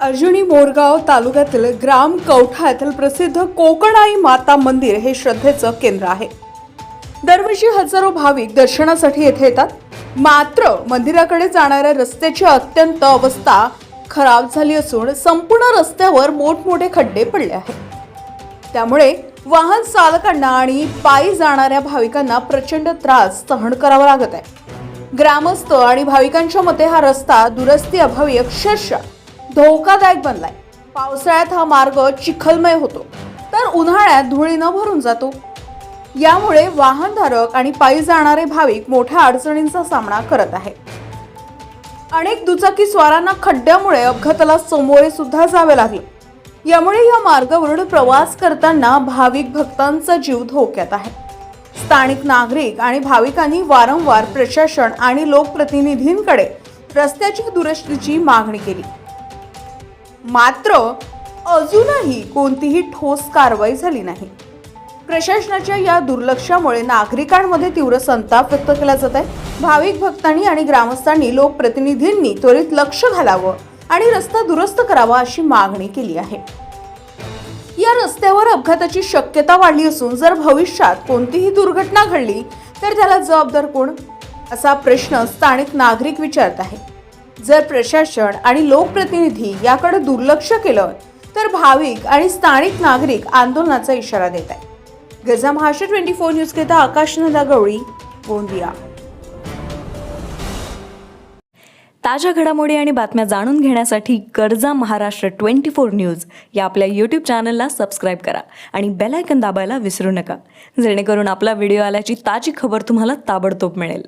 अर्जुनी मोरगाव तालुक्यातील ग्राम कवठा येथील प्रसिद्ध कोकणाई माता मंदिर हे श्रद्धेचं केंद्र आहे. दरवर्षी हजारो भाविक दर्शनासाठी येथे येतात. मात्र मंदिराकडे जाणाऱ्या रस्त्याची अत्यंत अवस्था खराब झाली असून संपूर्ण रस्त्यावर मोठमोठे खड्डे पडले आहेत. त्यामुळे वाहन चालकांना आणि पायी जाणाऱ्या भाविकांना प्रचंड त्रास सहन करावा लागत आहे. ग्रामस्थ आणि भाविकांच्या मते हा रस्ता दुरस्ती अभावी अक्षरशः धोकादायक बनलाय. पावसाळ्यात हा मार्ग चिखलमय होतो. तर उन्हाळ्यात धुळीनं भरून जातो. यामुळे वाहनधारक आणि पायी जाणारे भाविक मोठ्या अडचणींचा सामना करत आहेत. अनेक दुचाकी स्वारांना खड्ड्यामुळे अपघाताला सामोरे सुद्धा जावे लागले. यामुळे या मार्गावरून प्रवास करताना भाविक भक्तांचा जीव धोक्यात आहे. स्थानिक नागरिक आणि भाविकांनी वारंवार प्रशासन आणि लोकप्रतिनिधींकडे रस्त्याच्या दुरुस्तीची मागणी केली. मात्र अजूनही कोणतीही ठोस कारवाई झाली नाही. प्रशासनाच्या या दुर्लक्षामुळे नागरिकांमध्ये तीव्र संताप व्यक्त केला जात आहे. भाविक भक्तांनी आणि ग्रामस्थांनी लोकप्रतिनिधींनी त्वरित लक्ष घालावं आणि रस्ता दुरुस्त करावा अशी मागणी केली आहे. या रस्त्यावर अपघाताची शक्यता वाढली असून जर भविष्यात कोणतीही दुर्घटना घडली तर त्याला जबाबदार कोण? असा प्रश्न स्थानिक नागरिक विचारत आहेत. जर प्रशासन आणि लोकप्रतिनिधी याकडे दुर्लक्ष केलं तर भाविक आणि स्थानिक नागरिक आंदोलनाचा इशारा देत आहेत. गजा महाराष्ट्र ट्वेंटी फोर न्यूज घेता आकाश नंदा गवळी गोंदिया. ताज्या घडामोडी आणि बातम्या जाणून घेण्यासाठी गरजा महाराष्ट्र ट्वेंटी फोर न्यूज या आपल्या यूट्यूब चॅनलला सबस्क्राईब करा आणि बेलायकन दाबायला विसरू नका. जेणेकरून आपला व्हिडिओ आल्याची ताजी खबर तुम्हाला ताबडतोब मिळेल.